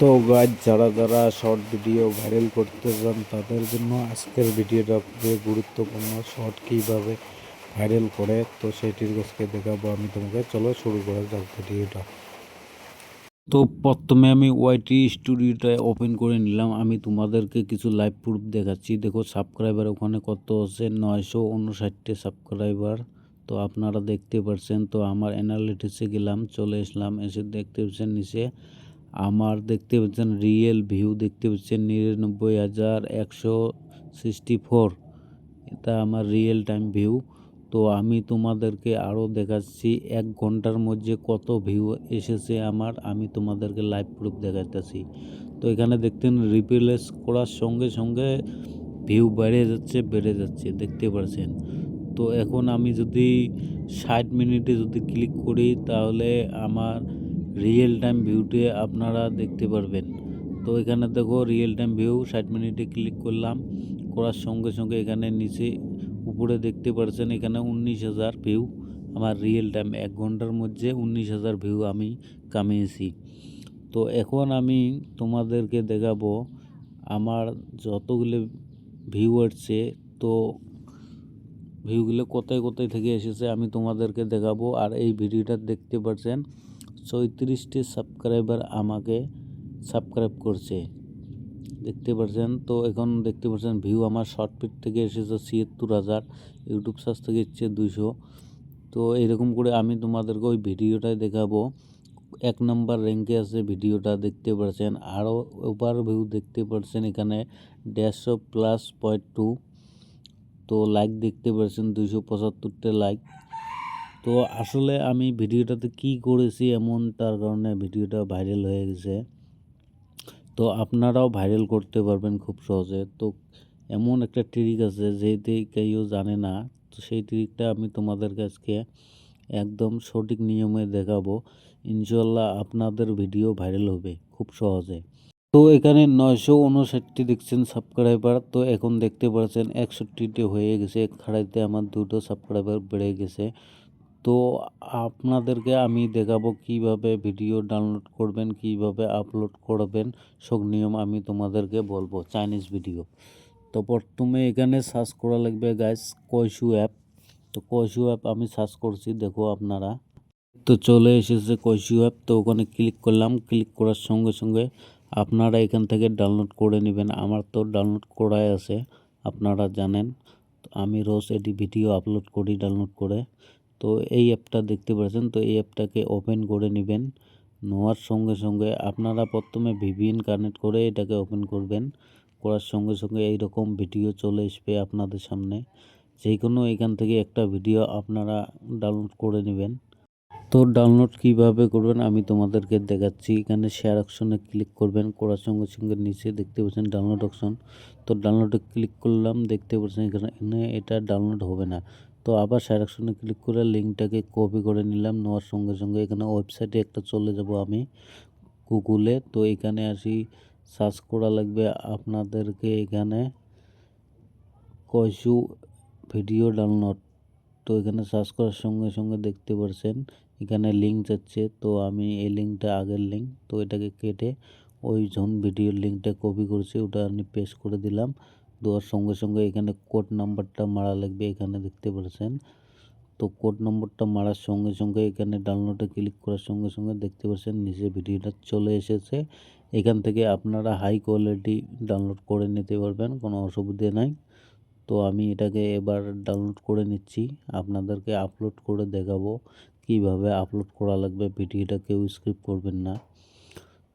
তো গাছ যারা যারা শর্ট ভিডিও ভাইরাল করতে চান, তাদের জন্য আজকের ভিডিওটা খুবই গুরুত্বপূর্ণ শর্ট কীভাবে ভাইরাল করে, তো সেটির কাছকে দেখাবো আমি তোমাকে। চলো শুরু করা যাক ভিডিওটা তো প্রথমে আমি ওয়াইটি স্টুডিওটা ওপেন করে নিলাম। আমি তোমাদেরকে কিছু লাইভ প্রুফ দেখাচ্ছি। দেখো সাবস্ক্রাইবার ওখানে কত আছে? নয়শো উনষাটটি সাবস্ক্রাইবার তো আপনারা দেখতে পাচ্ছেন তো আমার অ্যানালিটিসে গেলাম, চলে আসলাম এসে দেখতে পাচ্ছেন নিচে। আমার দেখতে পাচ্ছেন রিয়েল ভিউ দেখতে পাচ্ছেন নিরানব্বই হাজার একশো সিক্সটি ফোর এটা আমার রিয়েল টাইম ভিউ তো আমি তোমাদেরকে আরও দেখাচ্ছি, এক ঘণ্টার মধ্যে কত ভিউ এসেছে আমার, আমি তোমাদেরকে লাইভ প্রুফ দেখাতেছি তো এখানে দেখতেন রিপ্লেস করার সঙ্গে সঙ্গে ভিউ বেড়ে যাচ্ছে বেড়ে যাচ্ছে, দেখতে পাচ্ছেন তো এখন আমি যদি ষাট মিনিটে যদি ক্লিক করি, তাহলে আমার রিয়েল টাইম ভিউতে আপনারা দেখতে পারবেন। তো এখানে দেখো রিয়েল টাইম ভিউ ষাট মিনিটে ক্লিক করলাম। করার সঙ্গে সঙ্গে এখানে নিচে উপরে দেখতে পারছেন এখানে উনিশ হাজার ভিউ আমার রিয়েল টাইম এক ঘণ্টার মধ্যে উনিশ হাজার ভিউ আমি কামিয়েছি। তো এখন আমি তোমাদেরকে দেখাবো আমার যতগুলো ভিউ আসছে। তো ভিউগুলো কোথায় কোথায় থেকে এসেছে আমি তোমাদেরকে দেখাবো। আর এই ভিডিওটা দেখতে পাচ্ছেন চৌত্রিশটি সাবস্ক্রাইবার আমাকে সাবস্ক্রাইব করছে। দেখতে পাচ্ছেন তো এখন দেখতে পাচ্ছেন ভিউ আমার শর্ট পিট থেকে এসেছে ছিয়াত্তর হাজার ইউটিউব সার্চ থেকে এসছে দুইশো। তো এরকম করে আমি তোমাদেরকে ওই ভিডিওটাই দেখাবো। এক নম্বর র্যাঙ্কে আছে ভিডিওটা, দেখতে পাচ্ছেন আরও ওভার ভিউ দেখতে পাচ্ছেন এখানে দেড়শো প্লাস পয়েন্ট টু তো লাইক দেখতে পাচ্ছেন দুইশো পঁচাত্তরটা লাইক তো আসলে আমি ভিডিওটাতে কি করেছি এমন তার কারণে ভিডিওটা ভাইরাল হয়ে গেছে। তো আপনারাও ভাইরাল করতে পারবেন খুব সহজে। তো এমন একটা ট্রিক আছে যেটি কেউ জানে না, তো সেই ট্রিকটা আমি তোমাদের কাছকে একদম সঠিক নিয়মে দেখাবো। ইনশাল্লাহ আপনাদের ভিডিও ভাইরাল হবে খুব সহজে। তো এখানে নয়শো উনষাটটি দেখছেন সাবস্ক্রাইবার, তো এখন দেখতে পাচ্ছেন একষট্টিটি হয়ে গেছে। খাড়াইতে আমার দুটো সাবস্ক্রাইবার বেড়ে গেছে। তো আপনাদেরকে আমি দেখাবো কীভাবে ভিডিও ডাউনলোড করবেন, কীভাবে আপলোড করবেন, সব নিয়ম আমি তোমাদেরকে বলব চাইনিজ ভিডিও তো প্রথমে এখানে সার্চ করা লাগবে গাইস কয়সু অ্যাপ তো কয়সু অ্যাপ আমি সার্চ করছি, দেখো আপনারা। তো চলে এসেছে কয়সু অ্যাপ তো ওখানে ক্লিক করলাম। ক্লিক করার সঙ্গে সঙ্গে আপনারা এখান থেকে ডাউনলোড করে নেবেন। আমার তো ডাউনলোড করাই আছে, আপনারা জানেন। আমি রোজ এটি ভিডিও আপলোড করি ডাউনলোড করে। তো এই অ্যাপটা দেখতে পাচ্ছেন, তো এই অ্যাপটাকে ওপেন করে নেবেন। নেওয়ার সঙ্গে সঙ্গে আপনারা প্রথমে ভিভিএন কানেক্ট করে এটাকে ওপেন করবেন। করার সঙ্গে সঙ্গে এই রকম ভিডিও চলে আসবে আপনাদের সামনে। যে কোনো এখান থেকে একটা ভিডিও আপনারা ডাউনলোড করে নেবেন। তো ডাউনলোড কীভাবে করবেন আমি তোমাদেরকে দেখাচ্ছি। এখানে শেয়ার অপশনে ক্লিক করবেন। করার সঙ্গে সঙ্গে নিচে দেখতে পাচ্ছেন ডাউনলোড অপশন তো ডাউনলোডে ক্লিক করলাম, দেখতে পাচ্ছেন এখানে এটা ডাউনলোড হবে না। তো আবার অপশনে ক্লিক করে লিঙ্কটাকে কপি করে নিলাম। নেওয়ার সঙ্গে সঙ্গে এখানে ওয়েবসাইটে একটা চলে যাব আমি গুগলে তো এখানে আসি সার্চ করা লাগবে আপনাদেরকে এখানে কয়সু ভিডিও ডাউনলোড তো এখানে সার্চ করার সঙ্গে সঙ্গে দেখতে পারছেন, এখানে লিঙ্ক যাচ্ছে। তো আমি এই লিঙ্কটা আগের লিঙ্ক তো এটাকে কেটে ওই জন ভিডিওর লিঙ্কটা কপি করেছি, ওটা আমি পেস্ট করে দিলাম। দেওয়ার সঙ্গে সঙ্গে এখানে কোড নাম্বারটা মারা লাগবে, এখানে দেখতে পাচ্ছেন। তো কোড নম্বরটা মারার সঙ্গে সঙ্গে এখানে ডাউনলোডে ক্লিক করার সঙ্গে সঙ্গে দেখতে পাচ্ছেন নিচে ভিডিওটা চলে এসেছে। এখান থেকে আপনারা হাই কোয়ালিটি ডাউনলোড করে নিতে পারবেন, কোনো অসুবিধে নাই। তো আমি এটাকে এবার ডাউনলোড করে নিচ্ছি, আপনাদেরকে আপলোড করে দেখাবো কীভাবে আপলোড করা লাগবে, ভিডিওটা কেউ স্কিপ করবেন না।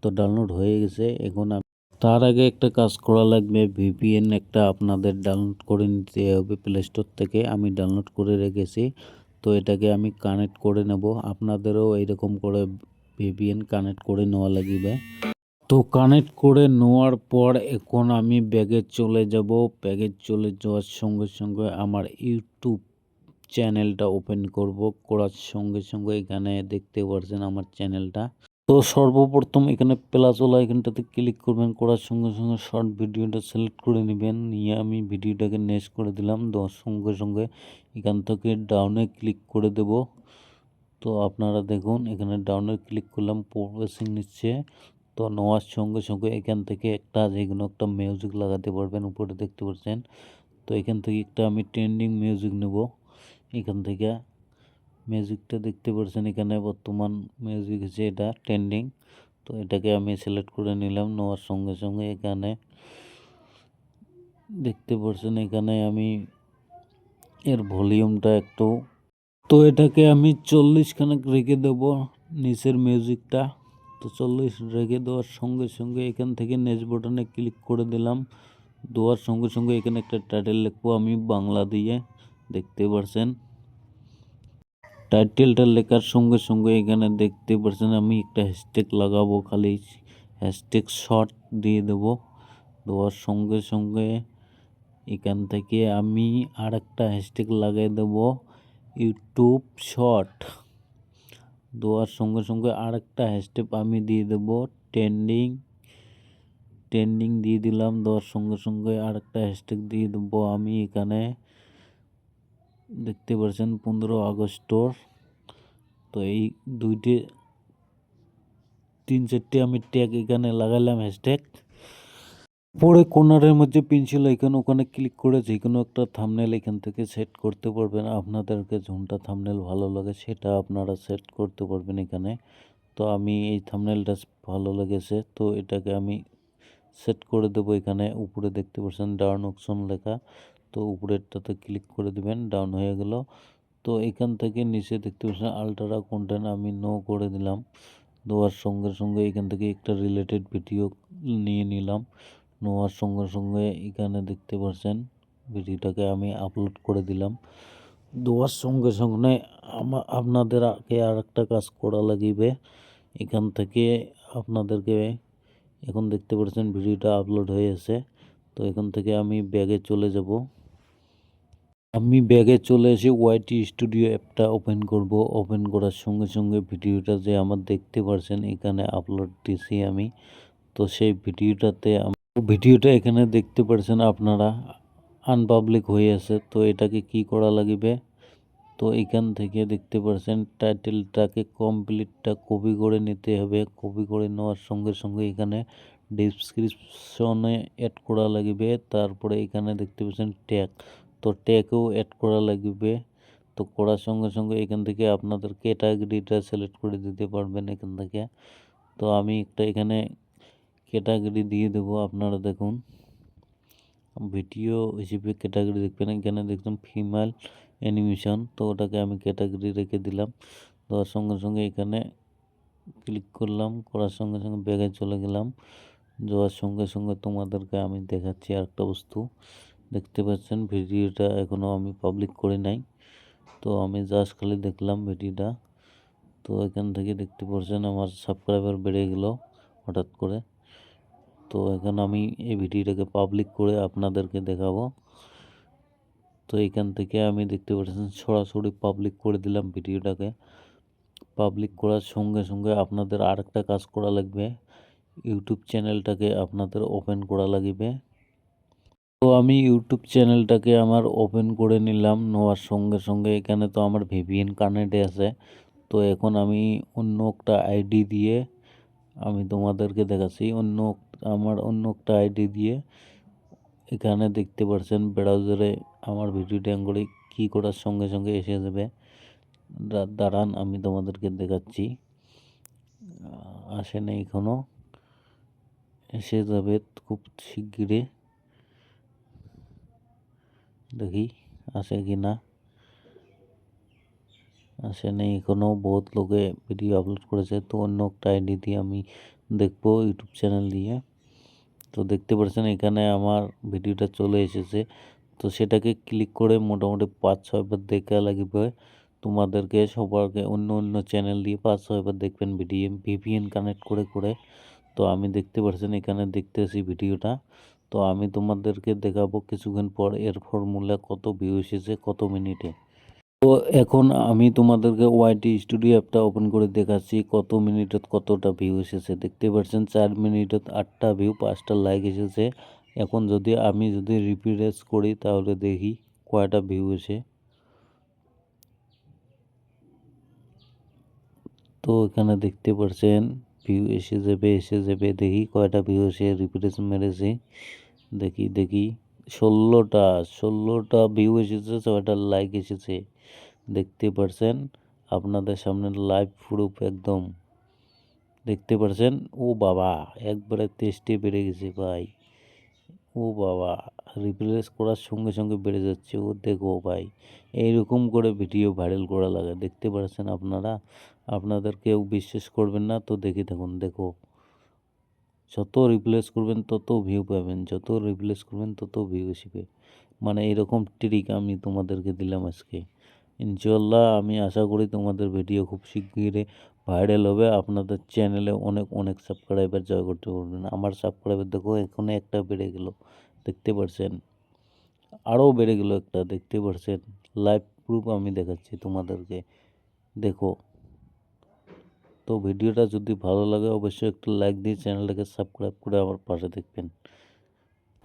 তো ডাউনলোড হয়ে গেছে, এখন তার আগে একটা কাজ করা লাগবে ভিপিএন একটা আপনাদের ডাউনলোড করে নিতে হবে প্লে স্টোর থেকে। আমি ডাউনলোড করে রেখেছি, তো এটাকে আমি কানেক্ট করে নেব। আপনাদেরও এইরকম করে ভিপিএন কানেক্ট করে নেওয়া লাগবে। তো কানেক্ট করে নেওয়ার পর এখন আমি ব্যাগে চলে যাব। ব্যাগে চলে যাওয়ার সঙ্গে সঙ্গে আমার ইউটিউব চ্যানেলটা ওপেন করব। করার সঙ্গে সঙ্গে এখানে দেখতে পারছেন আমার চ্যানেলটা তো সর্বপ্রথম এখানে প্লাসওয়ালা এখানটাতে ক্লিক করবেন, করার সঙ্গে সঙ্গে শর্ট ভিডিওটা সিলেক্ট করে নেবেন। নিয়ে আমি ভিডিওটাকে নেক্সট করে দিলাম, দেওয়ার সঙ্গে সঙ্গে এখান থেকে ডাউনে ক্লিক করে দেব। তো আপনারা দেখুন, এখানে ডাউনে ক্লিক করলাম প্রসেসিং নিচ্ছে। তো নেওয়ার সঙ্গে সঙ্গে এখান থেকে একটা যে কোনো একটা মিউজিক লাগাতে পারবেন, উপরে দেখতে পাচ্ছেন। তো এখান থেকে একটা আমি ট্রেন্ডিং মিউজিক নেব। এখান থেকে মিউজিকটা দেখতে পাচ্ছেন এখানে, বর্তমান মিউজিক হচ্ছে এটা ট্রেন্ডিং। তো এটাকে আমি সিলেক্ট করে নিলাম, নেওয়ার সঙ্গে সঙ্গে এখানে দেখতে পাচ্ছেন এখানে আমি এর ভলিউমটা একটু। তো এটাকে আমি চল্লিশ খানেক রেখে দেব নিচের মিউজিকটা তো চল্লিশ রেখে দেওয়ার সঙ্গে সঙ্গে এখান থেকে নেক্সট বাটনে ক্লিক করে দিলাম। দেওয়ার সঙ্গে সঙ্গে এখানে একটা টাইটেল লিখব আমি, বাংলা দিয়ে। দেখতে পারছেন? টাইটেলটা লেখার সঙ্গে সঙ্গে এখানে দেখতে পাচ্ছেন আমি একটা হ্যাশট্যাগ লাগাবো খালি হ্যাশট্যাগ শর্ট দিয়ে দেব দেওয়ার সঙ্গে সঙ্গে এখান থেকে আমি আর একটা হ্যাশট্যাগ লাগিয়ে দেব ইউটিউব শর্ট দেওয়ার সঙ্গে সঙ্গে আর একটা হ্যাশট্যাগ আমি দিয়ে দেব ট্রেন্ডিং ট্রেন্ডিং দিয়ে দিলাম দেওয়ার সঙ্গে সঙ্গে আর একটা হ্যাশট্যাগ দিয়ে দেবো আমি এখানে দেখতে পাচ্ছেন পনেরো আগস্টর। তো এই দুইটি, তিন চারটে আমি ট্যাগ এখানে লাগালাম হ্যাশট্যাগ পরে কর্নারের মধ্যে পেন্সিল আইকন ওখানে ক্লিক করে যে কোনো একটা থামনেল এখান থেকে সেট করতে পারবেন। আপনাদেরকে ঝুমটা থামনেল ভালো লাগে সেটা আপনারা সেট করতে পারবেন এখানে। তো আমি এই থামনেলটা ভালো লেগেছে, তো এটাকে আমি সেট করে দেবো এখানে। উপরে দেখতে পাচ্ছেন ডাউন অপশন লেখা। তো উপরেরটাতে ক্লিক করে দিবেন ডাউন হয়ে গেল। তো এখান থেকে নিচে দেখতে পাচ্ছেন আলট্রা কন্টেন্ট আমি নো করে দিলাম। দেওয়ার সঙ্গে সঙ্গে এখান থেকে একটা রিলেটেড ভিডিও নিয়ে নিলাম। নেওয়ার সঙ্গে সঙ্গে এখানে দেখতে পাচ্ছেন ভিডিওটাকে আমি আপলোড করে দিলাম। দেওয়ার সঙ্গে সঙ্গে আপনাদের আগে আর একটা কাজ করা লাগিবে। এখান থেকে আপনাদেরকে এখন দেখতে পাচ্ছেন ভিডিওটা আপলোড হয়ে আছে তো এখান থেকে আমি ব্যাগে চলে যাব। আমি ব্যাগে চলে এসে ওয়াইটি স্টুডিও অ্যাপটা ওপেন করব। ওপেন করার সঙ্গে সঙ্গে ভিডিওটা যে আমার দেখতে পারছেন, এখানে আপলোড দিছি আমি। তো সেই ভিডিওটাতে ভিডিওটা এখানে দেখতে পারছেন আপনারা। আনপাবলিক হয়ে আছে। তো এটাকে কি করা লাগবে? তো এখান থেকে দেখতে পারছেন টাইটেলটাকে কমপ্লিটটা কপি করে নিতে হবে। কপি করে নেওয়ার সঙ্গে সঙ্গে এখানে ডিসক্রিপশনে অ্যাড করা লাগবে। তারপরে এখানে দেখতে পাচ্ছেন ট্যাগ তো ট্যাগও অ্যাড করা লাগবে। তো করার সঙ্গে সঙ্গে এখান থেকে আপনাদের ক্যাটাগরিটা সিলেক্ট করে দিতে পারবেন এখান থেকে। তো আমি একটা এখানে ক্যাটাগরি দিয়ে দেবো, আপনারা দেখুন। ভিডিও হিসেবে ক্যাটাগরি দেখবেন, এখানে দেখছেন ফিমেল অ্যানিমেশন তো ওটাকে আমি ক্যাটাগরি রেখে দিলাম। দেওয়ার সঙ্গে সঙ্গে এখানে ক্লিক করলাম, করার সঙ্গে সঙ্গে ব্যাগে চলে গেলাম। যাওয়ার সঙ্গে সঙ্গে তোমাদেরকে আমি দেখাচ্ছি আরেকটা বস্তু। দেখতে পাচ্ছেন ভিডিওটা এখনও আমি পাবলিক করি নাই। তো আমি জাস্ট খালি দেখলাম ভিডিওটা। তো এখান থেকে দেখতে পাচ্ছেন আমার সাবস্ক্রাইবার বেড়ে গেল হঠাৎ করে। তো এখন আমি এই ভিডিওটাকে পাবলিক করে আপনাদেরকে দেখাবো। তো এখান থেকে আমি দেখতে পাচ্ছেন সরাসরি পাবলিক করে দিলাম ভিডিওটাকে। পাবলিক করার সঙ্গে সঙ্গে আপনাদের আরেকটা কাজ করা লাগবে। ইউটিউব চ্যানেলটাকে আপনাদের ওপেন করা লাগবে। তো আমি ইউটিউব চ্যানেলটাকে আমার ওপেন করে নিলাম। নেওয়ার সঙ্গে সঙ্গে এখানে তো আমার ভিভিএন কানেক্টে আছে। তো এখন আমি অন্য একটা আইডি দিয়ে আমি তোমাদেরকে দেখাচ্ছি। অন্য আমার অন্য একটা আইডি দিয়ে এখানে দেখতে পাচ্ছেন ব্রাউজারে আমার ভিডিও করে কী করার সঙ্গে সঙ্গে এসে যাবে। দাঁড়ান, আমি তোমাদেরকে দেখাচ্ছি। আসে না এখনও এসে যাবে খুব শিগগিরই। দেখি আসে কি না? আসে নেই এখনও বহুত লোকে ভিডিও আপলোড করেছে, তো অন্য একটা আইডি দিয়ে আমি দেখব ইউটিউব চ্যানেল দিয়ে। তো দেখতে পাচ্ছেন, এখানে আমার ভিডিওটা চলে এসেছে। তো সেটাকে ক্লিক করে মোটামুটি পাঁচ ছয়বার দেখা লাগবে। তোমাদেরকে সবারকে অন্য অন্য চ্যানেল দিয়ে পাঁচ ছয়বার দেখবেন ভিডিও ভিপিএন কানেক্ট করে করে। তো আমি দেখতে পাচ্ছেন, এখানে দেখতেছি ভিডিওটা তো আমি তোমাদেরকে দেখাবো কিছুক্ষণ পর এর ফর্মুলা কত ভিউ এসেছে, কত মিনিটে। তো এখন আমি তোমাদেরকে ওয়াইটি স্টুডিও অ্যাপটা ওপেন করে দেখাচ্ছি, কত মিনিটত কতটা ভিউ এসেছে। দেখতে পাচ্ছেন, চার মিনিটত আটটা ভিউ পাঁচটা লাইক এসেছে। এখন যদি আমি যদি রিপিটেস করি, তাহলে দেখি কয়টা ভিউ এসে। তো এখানে দেখতে পাচ্ছেন ভিউ এসে যাবে এসে যাবে, দেখি কয়টা ভিউ এসে রিফ্রেশ মেরেছে। দেখি দেখি। ষোলোটা ষোলোটা ভিউ এসেছে, ছয়টা লাইক এসেছে। দেখতে পারছেন? আপনাদের সামনে লাইভ প্রুফ একদম। দেখতে পারছেন? ও বাবা, একবারে তেষ্টি বেড়ে গেছে ভাই। ও বাবা রিপ্লেস করার সঙ্গে সঙ্গে বেড়ে যাচ্ছে। ও দেখো ভাই, এইরকম করে ভিডিও ভাইরাল করা লাগে। দেখতে পারছেন আপনারা? আপনাদের কেউ বিশ্বাস করবেন না, তো দেখে থাকুন। দেখো যত রিপ্লেস করবেন, তত ভিউ পাবেন। যত রিপ্লেস করবেন, তত ভিউ আসবে মানে এরকম ট্রিক আমি তোমাদেরকে দিলাম আজকে। ইনশাল্লাহ আমি আশা করি তোমাদের ভিডিও খুব শিগগিরই ভাইরাল হবে। আপনাদের চ্যানেলে অনেক অনেক সাবস্ক্রাইবার জয় করতে পারবেন। আমার সাবস্ক্রাইবার দেখো এখানে একটা বেড়ে গেল। দেখতে পারছেন? আরও বেড়ে গেল একটা, দেখতে পারছেন? লাইভ প্রুফ আমি দেখাচ্ছি তোমাদেরকে। দেখো। তো ভিডিওটা যদি ভালো লাগে, অবশ্যই একটু লাইক দিয়ে চ্যানেলটাকে সাবস্ক্রাইব করে আমার পাশে দেখবেন।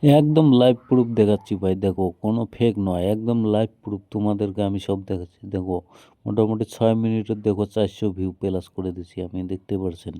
একদম লাইভ প্রুফ দেখাচ্ছি ভাই, দেখো, কোনো ফেক নয়, একদম লাইভ প্রুফ তোমাদেরকে আমি সব দেখাচ্ছি। দেখো, মোটামুটি ছয় মিনিটের, দেখো, চারশো ভিউ প্লাস করে দিছি আপনি দেখতে পারছেন?